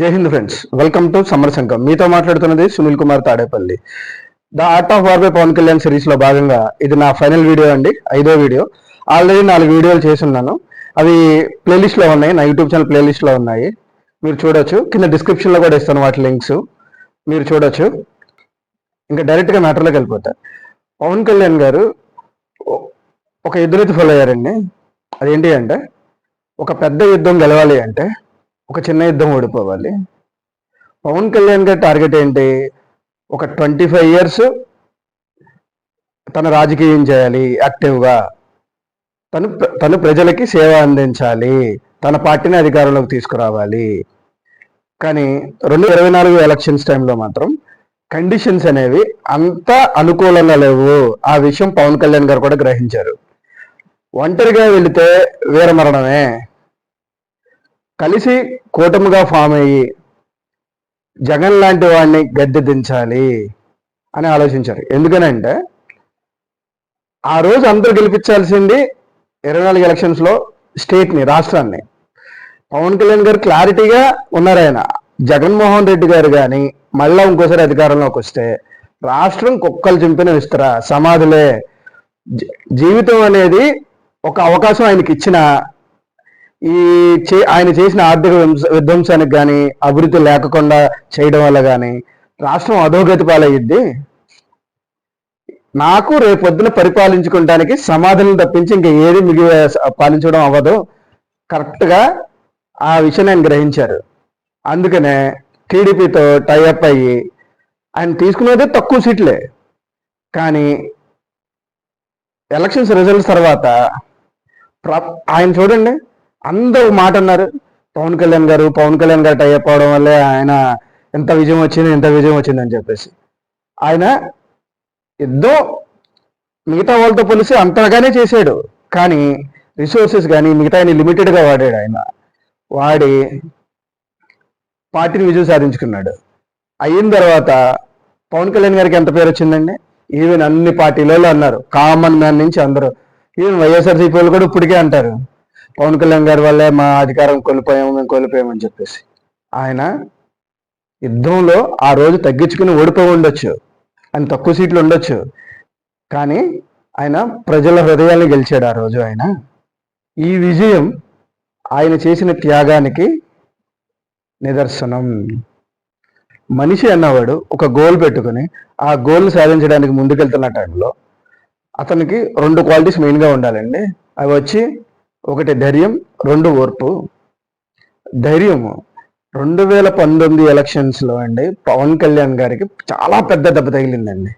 జై Hind friends. Welcome to సమ్మర్ సంఘం. మీతో మాట్లాడుతున్నది Sunil Kumar Tadepalli. The art of war by Pawan Kalyan సిరీస్లో భాగంగా ఇది నా ఫైనల్ వీడియో అండి. ఐదో వీడియో. ఆల్రెడీ నాలుగు వీడియోలు చేస్తున్నాను. అవి ప్లేలిస్ట్లో ఉన్నాయి. నా యూట్యూబ్ ఛానల్ ప్లేలిస్ట్లో ఉన్నాయి. మీరు చూడొచ్చు. కింద డిస్క్రిప్షన్లో కూడా ఇస్తాను వాటి లింక్స్ మీరు చూడొచ్చు. ఇంకా డైరెక్ట్గా మ్యాటర్లోకి వెళ్ళిపోతా. పవన్ కళ్యాణ్ గారు ఒక యుద్ధనీతి ఫాలో అయ్యారండి అదేంటి అంటే ఒక పెద్ద యుద్ధం గెలవాలి అంటే ఒక చిన్న యుద్ధం ఓడిపోవాలి. పవన్ కళ్యాణ్ గారి టార్గెట్ ఏంటి? ఒక ట్వంటీ ఫైవ్ ఇయర్స్ తన రాజకీయం చేయాలి యాక్టివ్గా. తను ప్ర- తను ప్రజలకి సేవ అందించాలి తన పార్టీని అధికారంలోకి తీసుకురావాలి. కానీ రెండు ఇరవై నాలుగు ఎలక్షన్స్ టైంలో మాత్రం కండిషన్స్ అనేవి అంత అనుకూలంగా లేవు. ఆ విషయం పవన్ కళ్యాణ్ గారు కూడా గ్రహించారు. ఒంటరిగా వెళితే వీరమరణమే. కలిసి కూటమిగా ఫామ్ అయ్యి జగన్ లాంటి వాడిని గద్దె దించాలి అని ఆలోచించారు. ఎందుకనంటే ఆ రోజు అందరూ గెలిపించాల్సింది ఇరవై నాలుగు ఎలక్షన్స్లో స్టేట్ని రాష్ట్రాన్ని. పవన్ కళ్యాణ్ గారు క్లారిటీగా ఉన్నారు ఆయన. జగన్మోహన్ రెడ్డి గారు కానీ మళ్ళీ ఇంకోసారి అధికారంలోకి వస్తే రాష్ట్రం కుక్కలు చింపిన విస్తరా సమాధులే. జీవితం అనేది ఒక అవకాశం ఆయనకి ఇచ్చిన ఈ చే- ఆయన చేసిన ఆర్థిక విధ్వంసానికి కానీ అభివృద్ధి లేకుండా చేయడం వల్ల కానీ రాష్ట్రం అధోగతి పాలయ్యిద్ది. నాకు రేపొద్దున పరిపాలించుకోవడానికి సమాధానం తప్పించి ఇంకా ఏది మిగి పాలించడం అవ్వదు. కరెక్ట్గా ఆ విషయం ఆయన గ్రహించారు. అందుకనే టీడీపీతో టైఅప్ అయ్యి ఆయన తీసుకునేదే తక్కువ సీట్లే. కానీ ఎలక్షన్స్ రిజల్ట్స్ తర్వాత ప్ర- ఆయన చూడండి. అందరూ మాట అన్నారు. పవన్ కళ్యాణ్ గారు పవన్ కళ్యాణ్ గారు టైఅప్ అవ్వడం వల్లే ఆయన ఎంత విజయం వచ్చింది ఎంత విజయం వచ్చింది అని చెప్పేసి. ఆయన యుద్ధం మిగతా వాళ్ళతో పోలిసి అంతగానే చేశాడు. కానీ రిసోర్సెస్ కానీ మిగతా లిమిటెడ్గా వాడాడు ఆయన. వాడి పార్టీని విజయం సాధించుకున్నాడు. అయిన తర్వాత పవన్ కళ్యాణ్ గారికి ఎంత పేరు వచ్చిందండి? ఈవెన్ అన్ని పార్టీలలో అన్నారు. కామన్ మ్యాన్ నుంచి అందరూ. ఈవెన్ వైఎస్ఆర్సీపీ వాళ్ళు కూడా ఇప్పటికే అంటారు. పవన్ కళ్యాణ్ గారి వల్లే మా అధికారం కోల్పోయాము మేము కోల్పోయామని చెప్పేసి. ఆయన యుద్ధంలో ఆ రోజు తగ్గించుకుని ఓడిపోయి ఉండొచ్చు. ఆయన తక్కువ సీట్లు ఉండొచ్చు. కానీ ఆయన ప్రజల హృదయాన్ని గెలిచాడు ఆ రోజు ఆయన. ఈ విజయం ఆయన చేసిన త్యాగానికి నిదర్శనం. మనిషి అన్నవాడు ఒక గోల్ పెట్టుకుని ఆ గోల్ సాధించడానికి ముందుకెళ్తున్న టైంలో అతనికి రెండు క్వాలిటీస్ మెయిన్గా ఉండాలండి. అవి వచ్చి ఒకటి ధైర్యం రెండు ఓర్పు. ధైర్యము. రెండు వేల పంతొమ్మిది ఎలక్షన్స్లో అండి పవన్ కళ్యాణ్ గారికి చాలా పెద్ద దెబ్బ తగిలిందండి.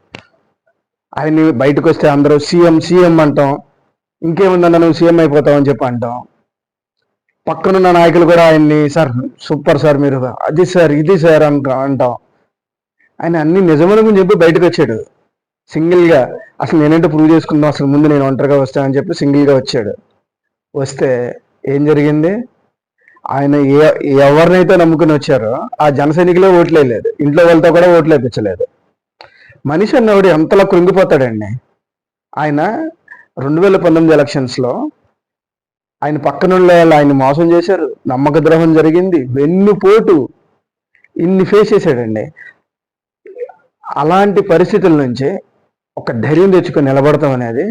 ఆయన బయటకు వస్తే అందరూ సీఎం సీఎం అంటాం. ఇంకేముందన్న నువ్వు సీఎం అయిపోతావు అని చెప్పి అంటాం. పక్కనున్న నాయకులు కూడా ఆయన్ని సార్ సూపర్ సార్ మీరు. అది సార్ ఇది సార్ అంట అంటాం. ఆయన అన్ని నిజమనుకుని చెప్పి బయటకు వచ్చాడు సింగిల్గా అసలు నేనేంటో ప్రూవ్ చేసుకుందాం అసలు ముందు నేను ఒంటరిగా వస్తానని చెప్పి సింగిల్గా వచ్చాడు. వస్తే ఏం జరిగింది? ఆయన ఏ ఎవరినైతే నమ్ముకుని వచ్చారో ఆ జన సైనికులే ఓట్లేదు ఇంట్లో వాళ్ళతో కూడా ఓట్లు వేయించలేదు మనిషి అన్నవాడు ఎంతలా కృంగిపోతాడండి? ఆయన రెండు వేల పంతొమ్మిది ఎలక్షన్స్లో ఆయన పక్కనుండే వాళ్ళు ఆయన మోసం చేశారు. నమ్మక ద్రోహం జరిగింది. వెన్నుపోటు ఇన్ని ఫేస్ చేశాడండి. అలాంటి పరిస్థితుల నుంచి ఒక ధైర్యం తెచ్చుకొని నిలబడతాం అనేది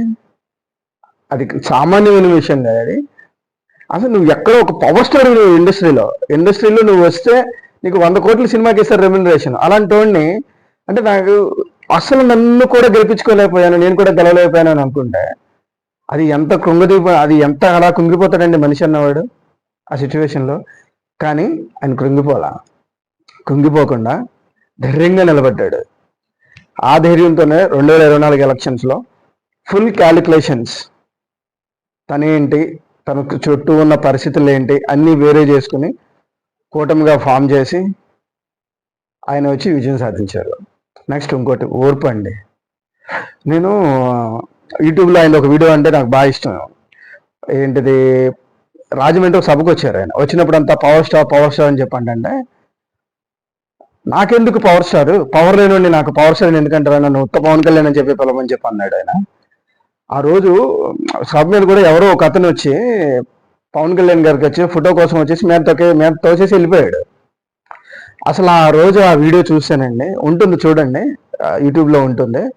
అది సామాన్యమైన విషయం కాదు అది. అసలు నువ్వు ఎక్కడో ఒక పవర్ స్టార్ నువ్వు ఇండస్ట్రీలో ఇండస్ట్రీలో నువ్వు వస్తే నీకు వంద కోట్ల సినిమాకి ఇస్తారు రెమ్యునరేషన్. అలాంటి వాడిని అంటే నాకు అసలు నన్ను కూడా గెలిపించుకోలేకపోయాను నేను కూడా గెలవలేకపోయాను అని అనుకుంటే అది ఎంత కృంగదీప అది ఎంత అలా కృంగిపోతాడండి మనిషి అన్నవాడు ఆ సిచ్యువేషన్లో కానీ ఆయన కృంగిపోలా. కృంగిపోకుండా ధైర్యంగా నిలబడ్డాడు. ఆ ధైర్యంతోనే రెండు వేల ఇరవై నాలుగు ఎలక్షన్స్లో ఫుల్ క్యాలిక్యులేషన్స్ తనేంటి తనకు చుట్టూ ఉన్న పరిస్థితులు ఏంటి? అన్నీ వేరే చేసుకుని కూటమిగా ఫామ్ చేసి ఆయన వచ్చి విజయం సాధించారు. నెక్స్ట్ ఇంకోటి ఓర్పు అండి. నేను యూట్యూబ్లో ఆయన ఒక వీడియో అంటే నాకు బాగా ఇష్టం. ఏంటిది? రాజమండ్రి ఒక సభకు వచ్చారు ఆయన. వచ్చినప్పుడు అంతా పవర్ స్టార్ పవర్ స్టార్ అని చెప్పండి అంటే నాకెందుకు పవర్ స్టార్? పవర్ లేని నాకు పవర్ స్టార్ ఎందుకంటారా? నన్ను ఉత్త పవన్ కళ్యాణ్ అని చెప్పి పిలవమని చెప్పి అన్నాడు ఆయన. ఆ రోజు సభ మీద కూడా ఎవరో ఒక అతను వచ్చి పవన్ కళ్యాణ్ గారికి వచ్చి ఫోటో కోసం వచ్చేసి మేము తొక్కే మేము తోసేసి వెళ్ళిపోయాడు. అసలు ఆ రోజు ఆ వీడియో చూశానండి. ఉంటుంది చూడండి. యూట్యూబ్లో ఉంటుంది.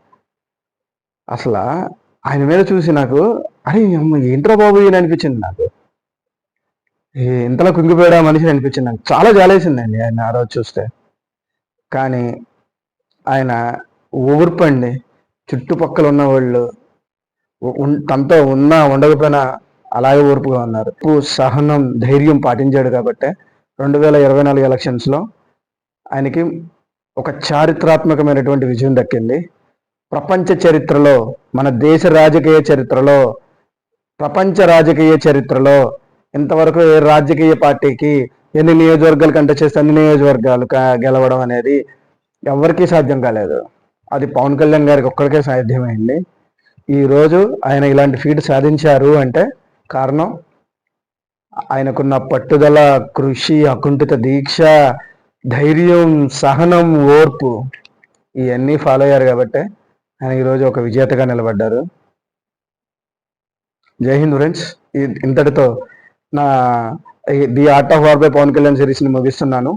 అసలు ఆయన మీద చూసి నాకు అరే ఏంట్రా బాబు ఈయన? అనిపించింది నాకు. ఏ, ఇంతలో కుంగిపోయాడా మనిషి అనిపించింది నాకు. చాలా జాలేసిందండి ఆయన ఆ రోజు చూస్తే. కానీ ఆయన ఓర్పు చుట్టుపక్కల ఉన్న వాళ్ళు తనతో ఉన్నా ఉండకపోయినా అలాగే ఓర్పుగా ఉన్నారు. సహనం ధైర్యం పాటించాడు కాబట్టి రెండు వేల ఇరవై నాలుగు ఎలక్షన్స్లో ఆయనకి ఒక చారిత్రాత్మకమైనటువంటి విజయం దక్కింది. ప్రపంచ చరిత్రలో మన దేశ రాజకీయ చరిత్రలో ప్రపంచ రాజకీయ చరిత్రలో ఇంతవరకు ఏ రాజకీయ పార్టీకి ఎన్ని నియోజకవర్గాలు కంటే చేస్తే అన్ని నియోజకవర్గాలు గెలవడం అనేది ఎవరికీ సాధ్యం కాలేదు. అది పవన్ కళ్యాణ్ గారికి ఒక్కడికే సాధ్యమైంది. ఈ రోజు ఆయన ఇలాంటి ఫీట్ సాధించారు అంటే కారణం ఆయనకున్న పట్టుదల కృషి అకుంఠిత దీక్ష ధైర్యం సహనం ఓర్పు ఇవన్నీ ఫాలో అయ్యారు కాబట్టి ఆయన ఈరోజు ఒక విజేతగా నిలబడ్డారు. జై హింద్ ఫ్రెండ్స్. ఇంతటితో నా the art of war by Pawan Kalyan సిరీస్ని ముగిస్తున్నాను.